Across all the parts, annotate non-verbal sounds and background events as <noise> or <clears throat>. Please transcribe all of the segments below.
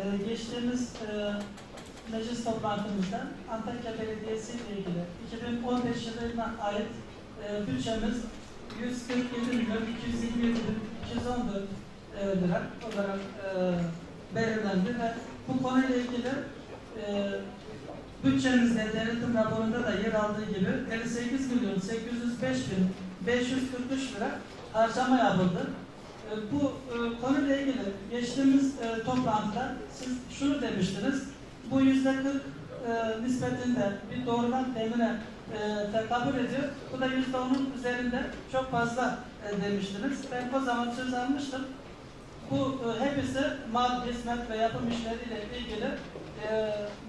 Ee, geçtiğimiz e, meclis toplantımızda Antakya Belediyesi ile ilgili 2015 yılına ait e, bütçemiz 147 milyon 227 bin 214 e, lira olarak e, belirlendi ve bu konuyla ilgili e, bütçemizde devletin raporunda da yer aldığı gibi 58 milyon 805 bin 543 lira harcama yapıldı. E, Bu e, konuyla ilgili geçtiğimiz e, toplantıda siz şunu demiştiniz. Bu yüzde 40 e, nispetinde bir doğrudan temine tekabül ediyor. Bu da yüzde onun üzerinde çok fazla demiştiniz. Ben o zaman söz almıştım. Bu hepsi mal, hizmet ve yapım işleriyle ilgili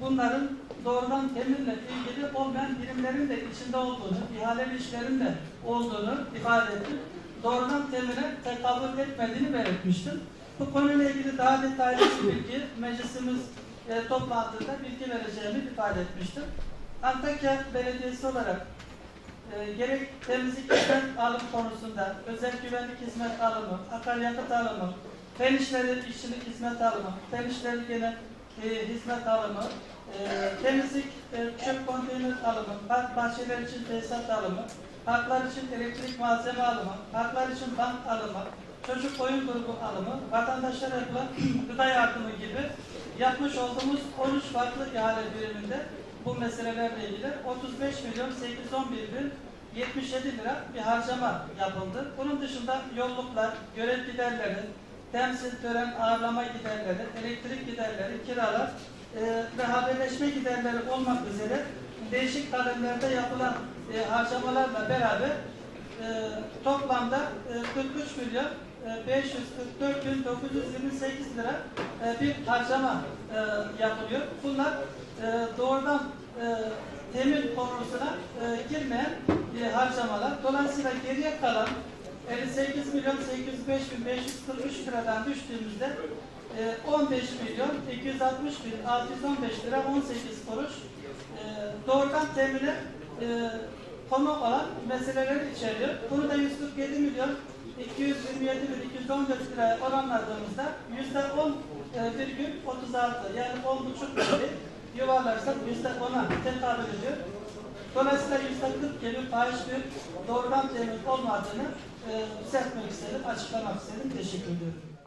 bunların doğrudan teminle ilgili olmayan birimlerin de içinde olduğunu, ihaleli işlerin de olduğunu ifade ettim. Doğrudan temine tekabül etmediğini belirtmiştim. Bu konuyla ilgili daha detaylı bilgi meclisimiz e, toplantısında bilgi vereceğimi ifade etmiştim. Antakya Belediyesi olarak e, gerek temizlik hizmet alım konusunda, özel güvenlik hizmet alımı, akaryakıt alımı, fen işleri işçilik hizmet alımı, fen işleri gene e, hizmet alımı, e, temizlik e, çöp konteyner alımı, bahçeler için tesisat alımı, parklar için elektrik malzeme alımı, parklar için bank alımı, çocuk oyun grubu alımı, vatandaşlara yapılan <clears throat> gıda yardımı gibi yapmış olduğumuz 13 farklı ihale biriminde bu meselelerle ilgili 35 milyon 811 bin 77 lira bir harcama yapıldı. Bunun dışında yolluklar, görev giderleri, temsil, tören, ağırlama giderleri, elektrik giderleri, kiralar e, ve haberleşme giderleri olmak üzere değişik kalemlerde yapılan e, harcamalarla beraber e, toplamda e, 43 milyon e, 544 bin 928 lira e, bir harcama e, yapılıyor. Bunlar e, doğrudan e, temin konusuna e, girmeyen e, harcamalar. Dolayısıyla geriye kalan 58 milyon 805 bin 543 liradan düştüğümüzde 15 milyon 260 bin 615 lira 18 kuruş e, doğrudan temine konu olan meseleleri içeriyor. Bunu da 147 milyon 227 bin 214 liraya oranladığımızda yüzde 10 e, virgül 36 yani 10 buçuk gibi yuvarlarsak yüzde 10'a tekabül ediyor. Dolayısıyla yüzde 40 gibi fahiş bir doğrudan temin olmadığını e, düzeltmek istedim, açıklamak istedim. Teşekkür ediyorum.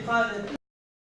İfade etti.